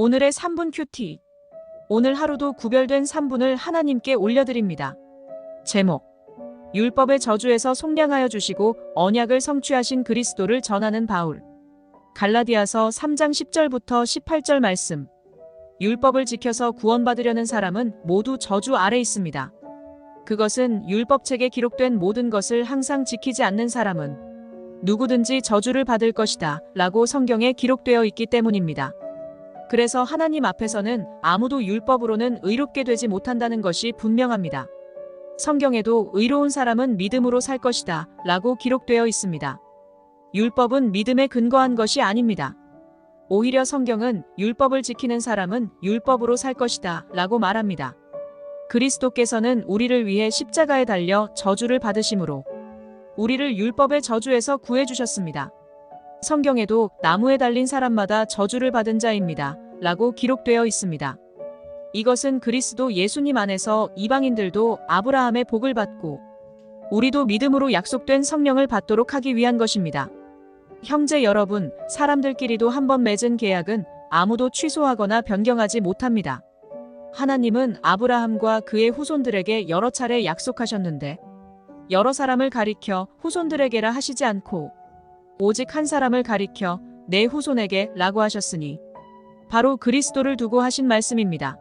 오늘의 3분 큐티. 오늘 하루도 구별된 3분을 하나님께 올려드립니다. 제목. 율법의 저주에서 속량하여 주시고 언약을 성취하신 그리스도를 전하는 바울. 갈라디아서 3장 10절부터 18절 말씀. 율법을 지켜서 구원받으려는 사람은 모두 저주 아래 있습니다. 그것은 율법책에 기록된 모든 것을 항상 지키지 않는 사람은 누구든지 저주를 받을 것이다 라고 성경에 기록되어 있기 때문입니다. 그래서 하나님 앞에서는 아무도 율법으로는 의롭게 되지 못한다는 것이 분명합니다. 성경에도 의로운 사람은 믿음으로 살 것이다 라고 기록되어 있습니다. 율법은 믿음에 근거한 것이 아닙니다. 오히려 성경은 율법을 지키는 사람은 율법으로 살 것이다 라고 말합니다. 그리스도께서는 우리를 위해 십자가에 달려 저주를 받으심으로 우리를 율법의 저주에서 구해주셨습니다. 성경에도 나무에 달린 사람마다 저주를 받은 자입니다. 라고 기록되어 있습니다. 이것은 그리스도 예수님 안에서 이방인들도 아브라함의 복을 받고 우리도 믿음으로 약속된 성령을 받도록 하기 위한 것입니다. 형제 여러분, 사람들끼리도 한번 맺은 계약은 아무도 취소하거나 변경하지 못합니다. 하나님은 아브라함과 그의 후손들에게 여러 차례 약속하셨는데 여러 사람을 가리켜 후손들에게라 하시지 않고 오직 한 사람을 가리켜 내 후손에게 라고 하셨으니 바로 그리스도를 두고 하신 말씀입니다.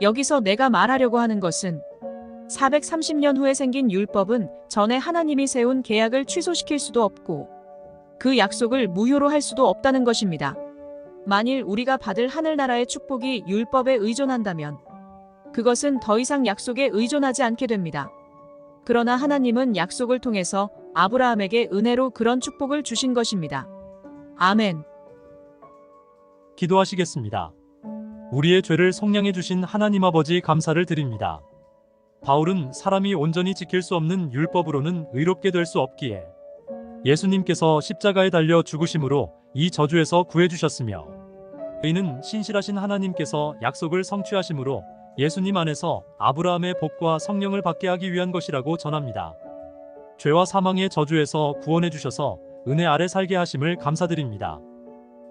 여기서 내가 말하려고 하는 것은 430년 후에 생긴 율법은 전에 하나님이 세운 계약을 취소시킬 수도 없고 그 약속을 무효로 할 수도 없다는 것입니다. 만일 우리가 받을 하늘나라의 축복이 율법에 의존한다면 그것은 더 이상 약속에 의존하지 않게 됩니다. 그러나 하나님은 약속을 통해서 아브라함에게 은혜로 그런 축복을 주신 것입니다. 아멘. 기도하시겠습니다. 우리의 죄를 속량해 주신 하나님 아버지 감사를 드립니다. 바울은 사람이 온전히 지킬 수 없는 율법으로는 의롭게 될 수 없기에 예수님께서 십자가에 달려 죽으심으로 이 저주에서 구해 주셨으며 이는 신실하신 하나님께서 약속을 성취하심으로 예수님 안에서 아브라함의 복과 성령을 받게 하기 위한 것이라고 전합니다. 죄와 사망의 저주에서 구원해 주셔서 은혜 아래 살게 하심을 감사드립니다.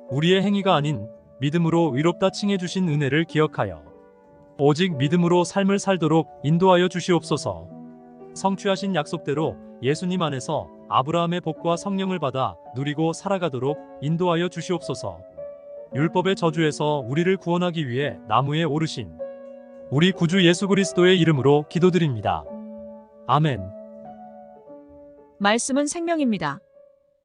우리의 행위가 아닌 믿음으로 의롭다 칭해 주신 은혜를 기억하여 오직 믿음으로 삶을 살도록 인도하여 주시옵소서. 성취하신 약속대로 예수님 안에서 아브라함의 복과 성령을 받아 누리고 살아가도록 인도하여 주시옵소서. 율법의 저주에서 우리를 구원하기 위해 나무에 오르신 우리 구주 예수 그리스도의 이름으로 기도드립니다. 아멘. 말씀은 생명입니다.